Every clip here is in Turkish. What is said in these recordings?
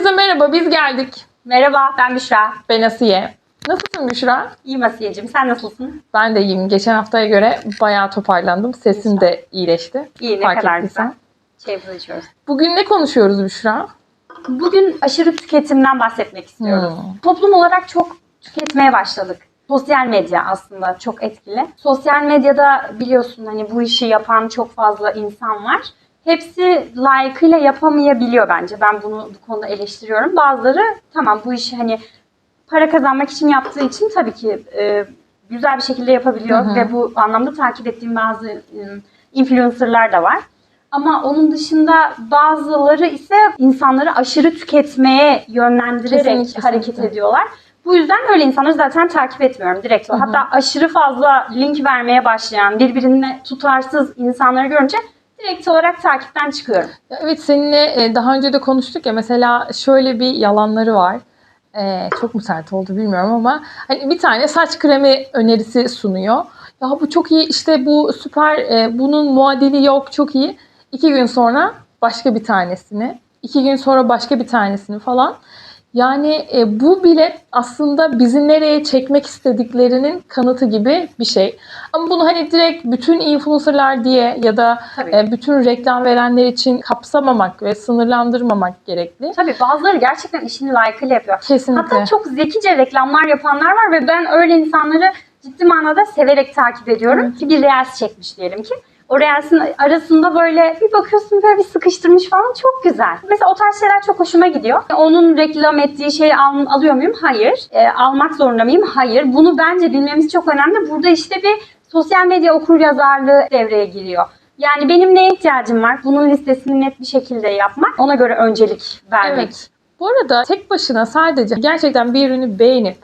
Herkese merhaba, biz geldik. Merhaba, ben Büşra. Ben Asiye. Nasılsın Büşra? İyiyim Asiye'cim. Sen nasılsın? Ben de iyiyim. Geçen haftaya göre bayağı toparlandım. Sesim de iyileşti. İyi, ne Fark kadar ettiysen. güzel. Çayımızı içiyoruz. Bugün ne konuşuyoruz Büşra? Bugün aşırı tüketimden bahsetmek istiyoruz. Hmm. Toplum olarak çok tüketmeye başladık. Sosyal medya aslında çok etkili. Sosyal medyada biliyorsun hani bu işi yapan çok fazla insan var. Hepsi layıkıyla yapamayabiliyor bence. Ben bunu bu konuda eleştiriyorum. Bazıları tamam bu işi hani para kazanmak için yaptığı için tabii ki e, güzel bir şekilde yapabiliyor Hı hı. ve bu anlamda takip ettiğim bazı e, influencerlar da var. Ama onun dışında bazıları ise insanları aşırı tüketmeye yönlendirerek Kesinlikle, hareket kesinlikle. ediyorlar. Bu yüzden öyle insanları zaten takip etmiyorum direkt. Hı hı. Hatta aşırı fazla link vermeye başlayan, birbirine tutarsız insanları görünce direkt olarak takipten çıkıyorum. Evet seninle e, daha önce de konuştuk ya mesela şöyle bir yalanları var. E, çok mu sert oldu bilmiyorum ama hani bir tane saç kremi önerisi sunuyor. Ya bu çok iyi işte bu süper e, bunun muadili yok çok iyi. İki gün sonra başka bir tanesini, iki gün sonra başka bir tanesini falan. Yani e, bu bile aslında bizi nereye çekmek istediklerinin kanıtı gibi bir şey. Ama bunu hani direkt bütün influencerlar diye ya da Tabii. e, bütün reklam verenler için kapsamamak ve sınırlandırmamak gerekli. Tabii bazıları gerçekten işini layıkıyla yapıyor. Kesinlikle. Hatta çok zekice reklamlar yapanlar var ve ben öyle insanları ciddi manada severek takip ediyorum. Evet. Ki bir reels çekmiş diyelim ki. O reels'in arasında böyle bir bakıyorsun böyle bir sıkıştırmış falan çok güzel. Mesela o tarz şeyler çok hoşuma gidiyor. Onun reklam ettiği şeyi al- alıyor muyum? Hayır. E, almak zorunda mıyım? Hayır. Bunu bence bilmemiz çok önemli. Burada işte bir sosyal medya okur yazarlığı devreye giriyor. Yani benim neye ihtiyacım var? Bunun listesini net bir şekilde yapmak. Ona göre öncelik vermek. Evet. Bu arada tek başına sadece gerçekten bir ürünü beğenip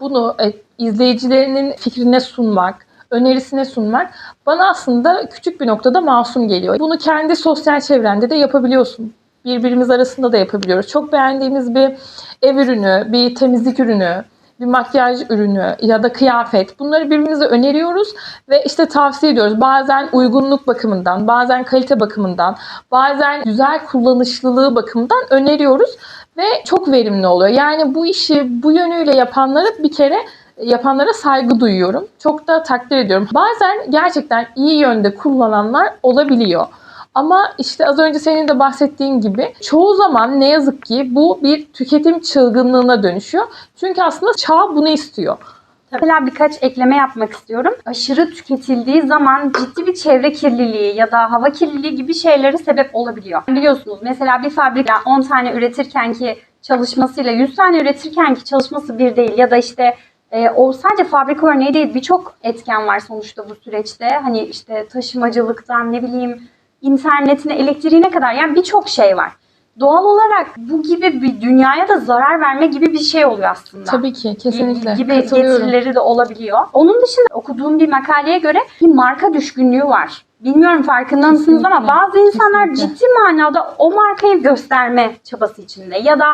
bunu e, izleyicilerinin fikrine sunmak, önerisine sunmak bana aslında küçük bir noktada masum geliyor. Bunu kendi sosyal çevrende de yapabiliyorsun. Birbirimiz arasında da yapabiliyoruz. Çok beğendiğimiz bir ev ürünü, bir temizlik ürünü, bir makyaj ürünü ya da kıyafet bunları birbirimize öneriyoruz ve işte tavsiye ediyoruz. Bazen uygunluk bakımından, bazen kalite bakımından, bazen güzel kullanışlılığı bakımından öneriyoruz ve çok verimli oluyor. Yani bu işi bu yönüyle yapanlara bir kere yapanlara saygı duyuyorum. Çok da takdir ediyorum. Bazen gerçekten iyi yönde kullananlar olabiliyor. Ama işte az önce senin de bahsettiğin gibi çoğu zaman ne yazık ki bu bir tüketim çılgınlığına dönüşüyor. Çünkü aslında çağ bunu istiyor. Mesela birkaç ekleme yapmak istiyorum. Aşırı tüketildiği zaman ciddi bir çevre kirliliği ya da hava kirliliği gibi şeylere sebep olabiliyor. Biliyorsunuz mesela bir fabrika 10 tane üretirken ki çalışmasıyla 100 tane üretirken ki çalışması bir değil ya da işte e, o sadece fabrika örneği değil birçok etken var sonuçta bu süreçte. Hani işte taşımacılıktan ne bileyim internetine, elektriğine kadar yani birçok şey var. Doğal olarak bu gibi bir dünyaya da zarar verme gibi bir şey oluyor aslında Tabii ki kesinlikle gibi getirileri de olabiliyor. Onun dışında okuduğum bir makaleye göre bir marka düşkünlüğü var. Bilmiyorum farkında mısınız ama bazı insanlar kesinlikle. ciddi manada o markayı gösterme çabası içinde ya da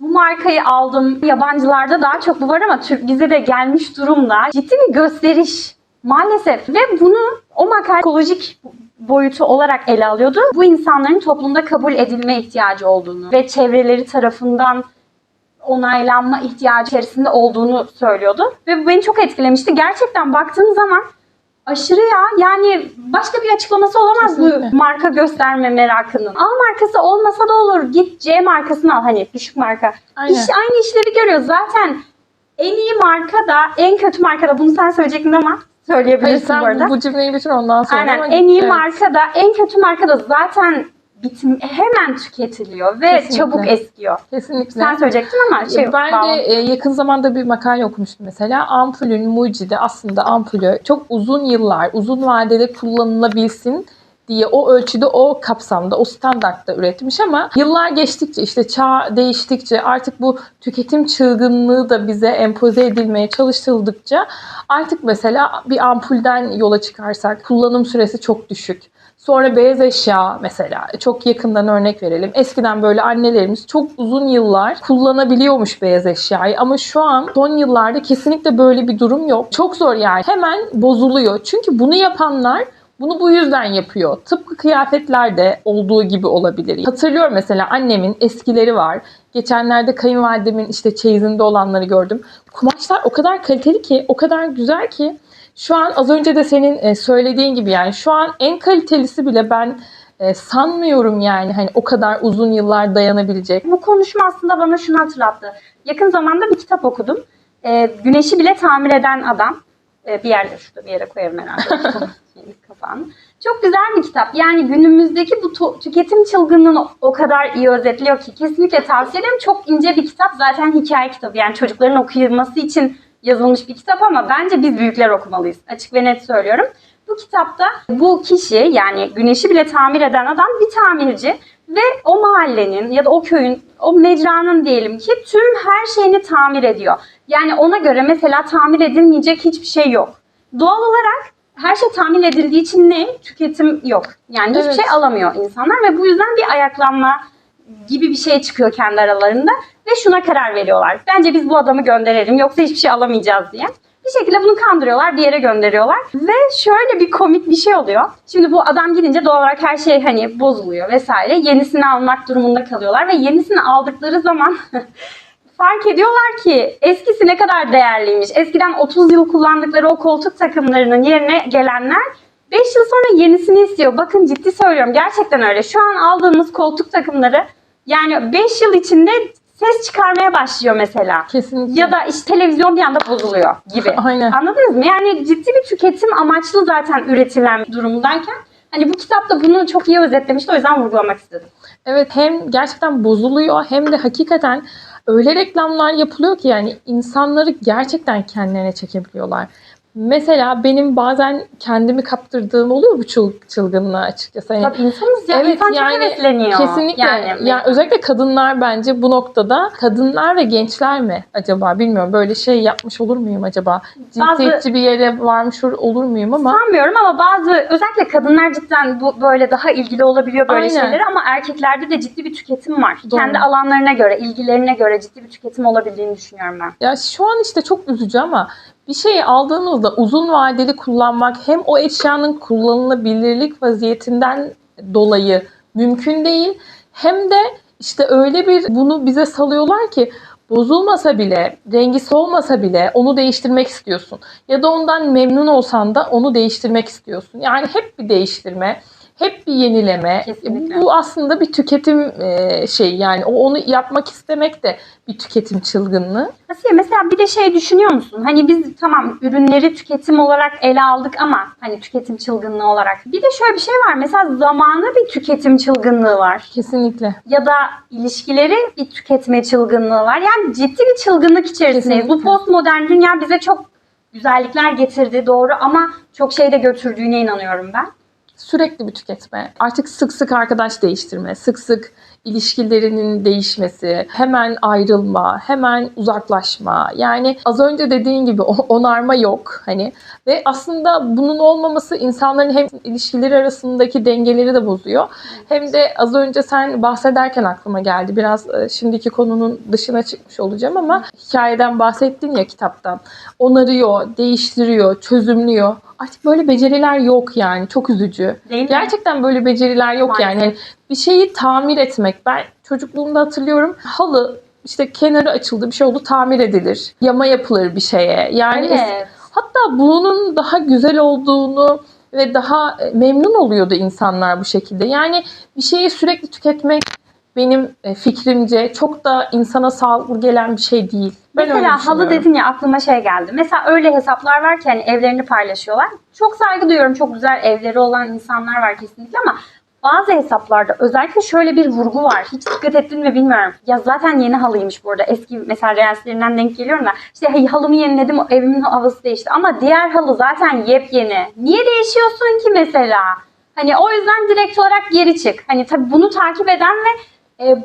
bu markayı aldım. Yabancılarda daha çok bu var ama Türk bize de gelmiş durumda. Ciddi bir gösteriş maalesef ve bunu o makale ekolojik boyutu olarak ele alıyordu. Bu insanların toplumda kabul edilme ihtiyacı olduğunu ve çevreleri tarafından onaylanma ihtiyacı içerisinde olduğunu söylüyordu. Ve bu beni çok etkilemişti. Gerçekten baktığım zaman aşırı ya. Yani başka bir açıklaması olamaz Kesinlikle. bu marka gösterme merakının. A markası olmasa da olur. Git C markasını al. Hani düşük marka. Aynen. İş, aynı işlevi görüyor. Zaten en iyi marka da en kötü marka da bunu sen söyleyecektin ama Hayır söyleyebilirsin sen bu arada. bu, cümleyi bitir ondan sonra. Aynen. En iyi Evet. marka da en kötü marka da zaten bitim hemen tüketiliyor ve Kesinlikle. çabuk eskiyor. Kesinlikle. Sen söyleyecektin ama şey ben de bağlı. e, yakın zamanda bir makale okumuştum mesela. Ampulün mucidi aslında ampulü çok uzun yıllar, uzun vadede kullanılabilsin diye o ölçüde, o kapsamda, o standartta üretmiş ama yıllar geçtikçe işte çağ değiştikçe artık bu tüketim çılgınlığı da bize empoze edilmeye çalışıldıkça artık mesela bir ampulden yola çıkarsak kullanım süresi çok düşük. Sonra beyaz eşya mesela çok yakından örnek verelim. Eskiden böyle annelerimiz çok uzun yıllar kullanabiliyormuş beyaz eşyayı ama şu an son yıllarda kesinlikle böyle bir durum yok. Çok zor yani. Hemen bozuluyor. Çünkü bunu yapanlar Bunu bu yüzden yapıyor. Tıpkı kıyafetlerde olduğu gibi olabilir. Hatırlıyorum mesela annemin eskileri var. Geçenlerde kayınvalidemin işte çeyizinde olanları gördüm. Kumaşlar o kadar kaliteli ki, o kadar güzel ki. Şu an az önce de senin e, söylediğin gibi yani şu an en kalitelisi bile ben e, sanmıyorum yani hani o kadar uzun yıllar dayanabilecek. Bu konuşma aslında bana şunu hatırlattı. Yakın zamanda bir kitap okudum. Ee, güneşi bile tamir eden adam. Ee, bir yerde şurada bir yere koyarım herhalde. Kapağını. Çok güzel bir kitap. Yani günümüzdeki bu tüketim çılgınlığını o kadar iyi özetliyor ki kesinlikle tavsiye ederim. Çok ince bir kitap. Zaten hikaye kitabı. Yani çocukların okuyulması için yazılmış bir kitap ama bence biz büyükler okumalıyız. Açık ve net söylüyorum. Bu kitapta bu kişi yani güneşi bile tamir eden adam bir tamirci ve o mahallenin ya da o köyün, o mecranın diyelim ki tüm her şeyini tamir ediyor. Yani ona göre mesela tamir edilmeyecek hiçbir şey yok. Doğal olarak her şey tamir edildiği için ne? Tüketim yok. Yani hiçbir Evet. şey alamıyor insanlar ve bu yüzden bir ayaklanma gibi bir şey çıkıyor kendi aralarında ve şuna karar veriyorlar. Bence biz bu adamı gönderelim yoksa hiçbir şey alamayacağız diye. Bir şekilde bunu kandırıyorlar, bir yere gönderiyorlar ve şöyle bir komik bir şey oluyor. Şimdi bu adam gidince doğal olarak her şey hani bozuluyor vesaire. Yenisini almak durumunda kalıyorlar ve yenisini aldıkları zaman fark ediyorlar ki eskisi ne kadar değerliymiş. Eskiden 30 yıl kullandıkları o koltuk takımlarının yerine gelenler 5 yıl sonra yenisini istiyor. Bakın ciddi söylüyorum gerçekten öyle. Şu an aldığımız koltuk takımları yani 5 yıl içinde ses çıkarmaya başlıyor mesela. Kesinlikle. Ya da işte televizyon bir anda bozuluyor gibi. Aynen. Anladınız mı? Yani ciddi bir tüketim amaçlı zaten üretilen durumdayken hani bu kitapta bunu çok iyi özetlemişti o yüzden vurgulamak istedim. Evet hem gerçekten bozuluyor hem de hakikaten öyle reklamlar yapılıyor ki yani insanları gerçekten kendilerine çekebiliyorlar. Mesela benim bazen kendimi kaptırdığım oluyor bu çıl- çılgınlığa açıkçası. Hani Tabii insanız ya. insan çok hevesleniyor. Kesinlikle. Yani, Yani, özellikle kadınlar bence bu noktada kadınlar ve gençler mi acaba bilmiyorum böyle şey yapmış olur muyum acaba? Bazı- Cinsiyetçi bir yere varmış olur muyum ama Sanmıyorum ama bazı özellikle kadınlar cidden bu böyle daha ilgili olabiliyor böyle Aynen. şeylere ama erkeklerde de ciddi bir tüketim var. Doğru. Kendi alanlarına göre, ilgilerine göre ciddi bir tüketim olabildiğini düşünüyorum ben. Ya şu an işte çok üzücü ama bir şeyi aldığınızda uzun vadeli kullanmak hem o eşyanın kullanılabilirlik vaziyetinden dolayı mümkün değil hem de işte öyle bir bunu bize salıyorlar ki bozulmasa bile, rengi solmasa bile onu değiştirmek istiyorsun. Ya da ondan memnun olsan da onu değiştirmek istiyorsun. Yani hep bir değiştirme, hep bir yenileme. Kesinlikle. Bu aslında bir tüketim e, şey yani o onu yapmak istemek de bir tüketim çılgınlığı. Asiye mesela bir de şey düşünüyor musun? Hani biz tamam ürünleri tüketim olarak ele aldık ama hani tüketim çılgınlığı olarak. Bir de şöyle bir şey var. Mesela zamanı bir tüketim çılgınlığı var. Kesinlikle. ya da ilişkileri bir tüketme çılgınlığı var. Yani ciddi bir çılgınlık içerisindeyiz. Bu Kesinlikle. postmodern dünya bize çok güzellikler getirdi doğru ama çok şey de götürdüğüne inanıyorum ben. Sürekli bir tüketme. Artık sık sık arkadaş değiştirme, sık sık ilişkilerinin değişmesi, hemen ayrılma, hemen uzaklaşma. Yani az önce dediğin gibi onarma yok hani ve aslında bunun olmaması insanların hem ilişkileri arasındaki dengeleri de bozuyor. Hem de az önce sen bahsederken aklıma geldi. Biraz e, şimdiki konunun dışına çıkmış olacağım ama hikayeden bahsettin ya kitaptan. Onarıyor, değiştiriyor, çözümlüyor. Artık böyle beceriler yok yani. Çok üzücü. Değil mi? Gerçekten böyle beceriler yok Maalesef. yani. Hani bir şeyi tamir etmek. Ben çocukluğumda hatırlıyorum. Halı işte kenarı açıldı bir şey oldu tamir edilir. Yama yapılır bir şeye. Yani Evet. hatta bunun daha güzel olduğunu ve daha e, memnun oluyordu insanlar bu şekilde. Yani bir şeyi sürekli tüketmek benim e, fikrimce çok da insana sağlıklı gelen bir şey değil. Ben Mesela halı dedin ya aklıma şey geldi. Mesela öyle hesaplar var ki hani evlerini paylaşıyorlar. Çok saygı duyuyorum. Çok güzel evleri olan insanlar var kesinlikle ama bazı hesaplarda özellikle şöyle bir vurgu var. Hiç dikkat ettin mi bilmiyorum. Ya zaten yeni halıymış burada. Eski mesela reelslerinden denk geliyorum da. İşte hey, halımı yeniledim evimin havası değişti. Ama diğer halı zaten yepyeni. Niye değişiyorsun ki mesela? Hani o yüzden direkt olarak geri çık. Hani tabii bunu takip eden ve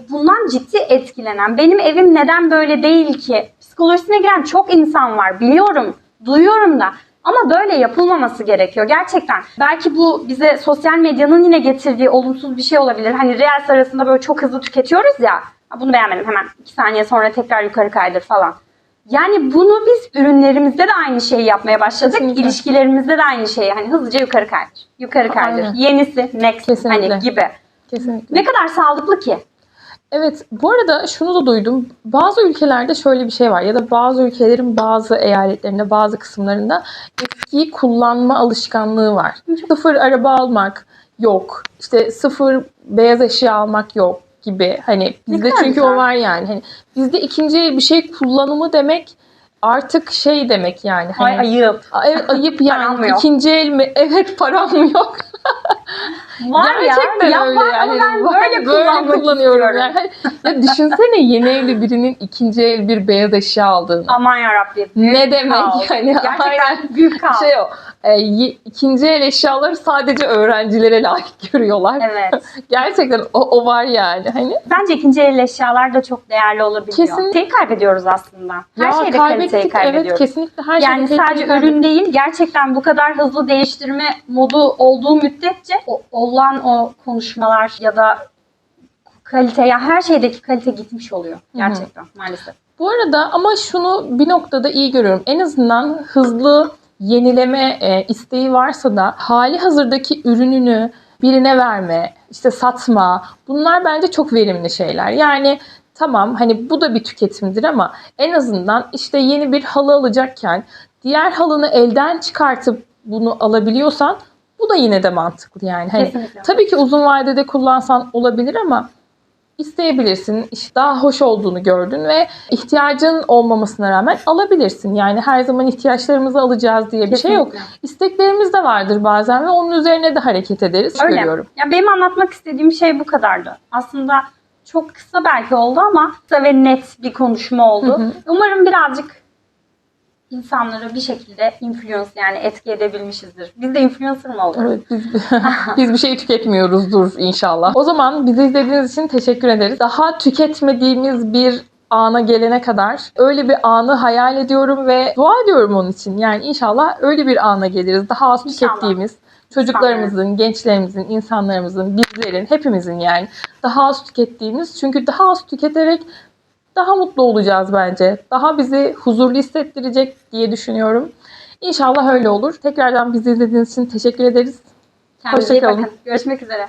bundan ciddi etkilenen, benim evim neden böyle değil ki psikolojisine giren çok insan var biliyorum, duyuyorum da. Ama böyle yapılmaması gerekiyor gerçekten. Belki bu bize sosyal medyanın yine getirdiği olumsuz bir şey olabilir. Hani Reels arasında böyle çok hızlı tüketiyoruz ya. "Ha, Bunu beğenmedim hemen iki saniye sonra tekrar yukarı kaydır falan. Yani bunu biz ürünlerimizde de aynı şeyi yapmaya başladık. Kesinlikle. İlişkilerimizde de aynı şeyi. Hani hızlıca yukarı kaydır. Yukarı kaydır. Aynen. Yenisi next Kesinlikle. hani gibi. Kesinlikle. Ne kadar sağlıklı ki? Evet, bu arada şunu da duydum. Bazı ülkelerde şöyle bir şey var ya da bazı ülkelerin bazı eyaletlerinde, bazı kısımlarında eskiyi kullanma alışkanlığı var. Sıfır araba almak yok. İşte sıfır beyaz eşya almak yok gibi. Hani bizde çünkü güzel. o var yani. Hani bizde ikinci bir şey kullanımı demek artık şey demek yani. Hani, Ay ayıp. Evet ayıp Param yani. yok? İkinci el mi? Evet param yok? Var Gerçekten ya. öyle ya var yani. ben Var, böyle, kullanmak kullanıyorum. Yani. Ya düşünsene yeni evli birinin ikinci el bir beyaz eşya aldığını. Aman yarabbim. ne demek Kaos. yani? Gerçekten Aynen. büyük kaos. Şey o. e, ikinci el eşyaları sadece öğrencilere layık görüyorlar. Evet. Gerçekten o, o var yani. Hani Bence ikinci el eşyalar da çok değerli olabiliyor. Kesin. Şeyi kaybediyoruz aslında. Her ya şeyde kaliteyi kaybettik evet kaybediyoruz. kesinlikle her yani sadece ürün değil gerçekten bu kadar hızlı değiştirme modu olduğu müddetçe o, olan o konuşmalar ya da kalite ya her şeydeki kalite gitmiş oluyor gerçekten maalesef. Bu arada ama şunu bir noktada iyi görüyorum. En azından hızlı yenileme e, isteği varsa da hali hazırdaki ürününü birine verme, işte satma bunlar bence çok verimli şeyler. Yani tamam hani bu da bir tüketimdir ama en azından işte yeni bir halı alacakken diğer halını elden çıkartıp bunu alabiliyorsan bu da yine de mantıklı yani. Hani Kesinlikle. tabii ki uzun vadede kullansan olabilir ama isteyebilirsin. İşte daha hoş olduğunu gördün ve ihtiyacın olmamasına rağmen alabilirsin. Yani her zaman ihtiyaçlarımızı alacağız diye bir şey yok. İsteklerimiz de vardır bazen ve onun üzerine de hareket ederiz. Öyle. Görüyorum. Ya benim anlatmak istediğim şey bu kadardı. Aslında çok kısa belki oldu ama kısa ve net bir konuşma oldu. Hı hı. Umarım birazcık insanları bir şekilde influence yani etki edebilmişizdir. Biz de influencer mı oluyoruz? Evet, biz, biz bir şey tüketmiyoruzdur inşallah. O zaman bizi izlediğiniz için teşekkür ederiz. Daha tüketmediğimiz bir ana gelene kadar öyle bir anı hayal ediyorum ve dua ediyorum onun için. Yani inşallah öyle bir ana geliriz. Daha az İnşallah. tükettiğimiz çocuklarımızın, gençlerimizin, insanlarımızın, bizlerin, hepimizin yani daha az tükettiğimiz. Çünkü daha az tüketerek daha mutlu olacağız bence. Daha bizi huzurlu hissettirecek diye düşünüyorum. İnşallah öyle olur. Tekrardan bizi izlediğiniz için teşekkür ederiz. Kendinize iyi Hoşça kalın. bakın. Görüşmek üzere.